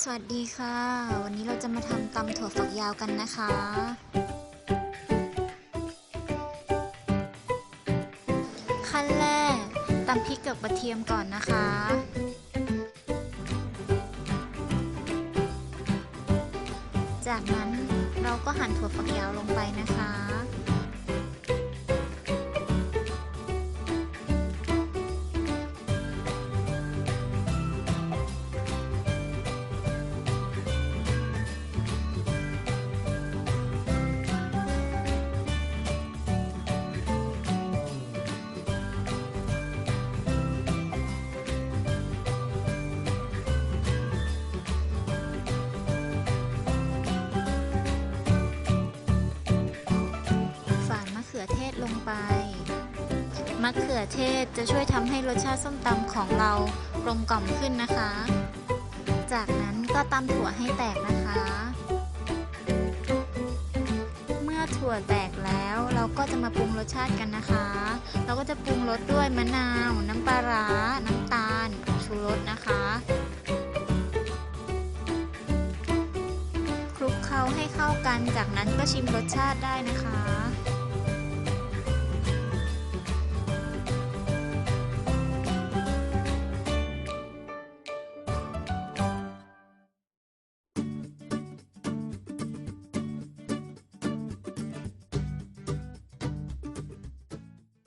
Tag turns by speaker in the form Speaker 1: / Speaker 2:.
Speaker 1: สวัสดีค่ะ วันนี้เราจะมาทำตำถั่วฝักยาวกันนะคะ ขั้นแรกตำพริกกับกระเทียมก่อนนะคะ จากนั้นเราก็หั่นถั่วฝักยาวลงไปนะคะ ไป มะเขือเทศจะช่วยทำให้รสชาติส้มตำของเรากลมกล่อมขึ้นนะคะ จากนั้นก็ตำถั่วให้แตกนะคะ เมื่อถั่วแตกแล้วเราก็จะมาปรุงรสชาติกันนะคะ เราก็จะปรุงรสด้วยมะนาว น้ำปลาร้า น้ำตาลชูรสนะคะคลุกเคล้าให้เข้ากัน จากนั้นก็ชิมรสชาติได้นะคะ